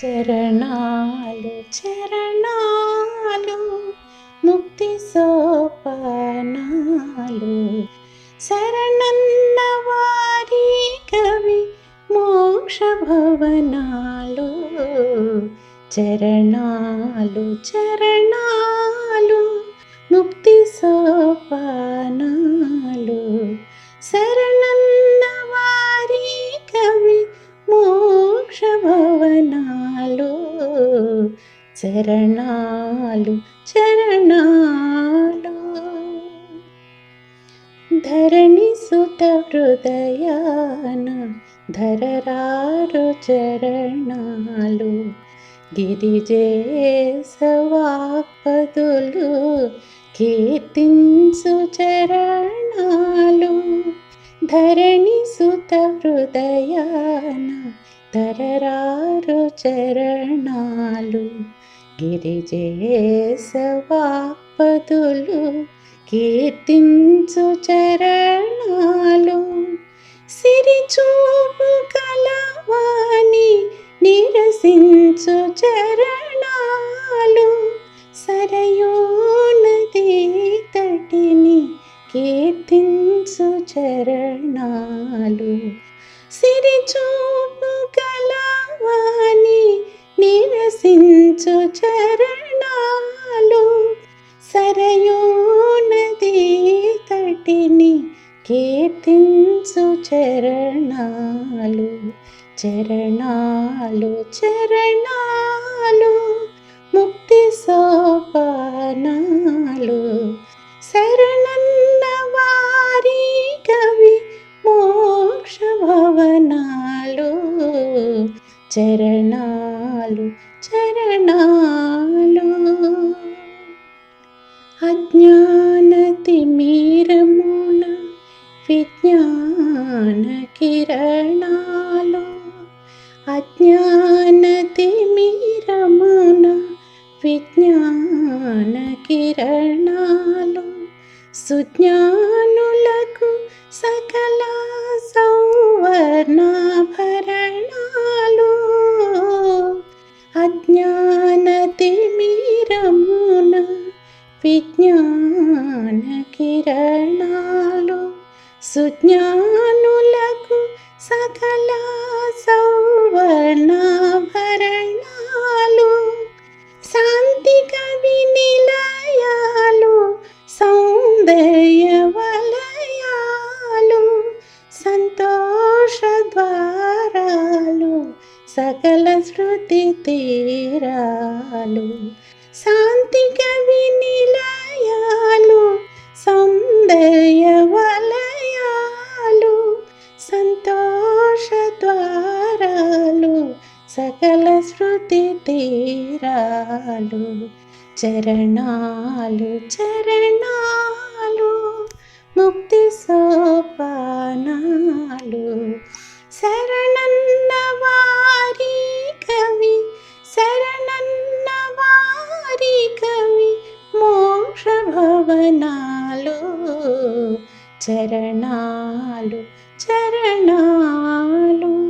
చరణాలు చరణాలు ముక్తి సోపానాలు. శరణన్న వారి కవి మోక్ష భవనాలు. చరణాలు చరణాలు ముక్తి సోపానాలు. శరణ చరణాలు చరణాలు. ధరణి సుత హృదయాన ధరరారు చరణాలు. గిరిజేసవాపదులు కీర్తించు చరణాలు. ధరణి సుత హృదయాన ధరరారు చరణాలు. గిరిజేసవాపదులు కీర్తించు చరణాలు. సిరిచూపు కలవాణి నిరసించు చరణాలు. సరయూ నది తటిని కీర్తించు చరణాలు. సిరిచూపు నిరసించు చరణాలు. సరయూ నది తటిని కీర్తించు చరణాలు. చరణాలు చరణాలు ముక్తి సోపానాలు. శరణన్న వారి కవి మోక్ష భవనాలు. చరణాలు చరణాలు అజ్ఞానతి మీరమున విజ్ఞాన కిరణాలు. అజ్ఞానతి మీరమున విజ్ఞాన కిరణాలు. సుజ్ఞానులకు సకల సౌవర్ణ విజ్ఞాన కిరణాలు సుజ్ఞానులకు సకల సౌవర్ణాభరణాలు శాంతి కవి నిలయాలు సౌందర్య వలయాలు సంతోష ద్వారాలు సకల శృతి తీరాలు. శాంతి కవి నిలయాలు సౌందర్య వలయాలు సంతోష ద్వారాలు సకల శృతి తీరాలు చరణాలు చరణాలు ముక్తి సోపానా చరణాలు చరణాలు.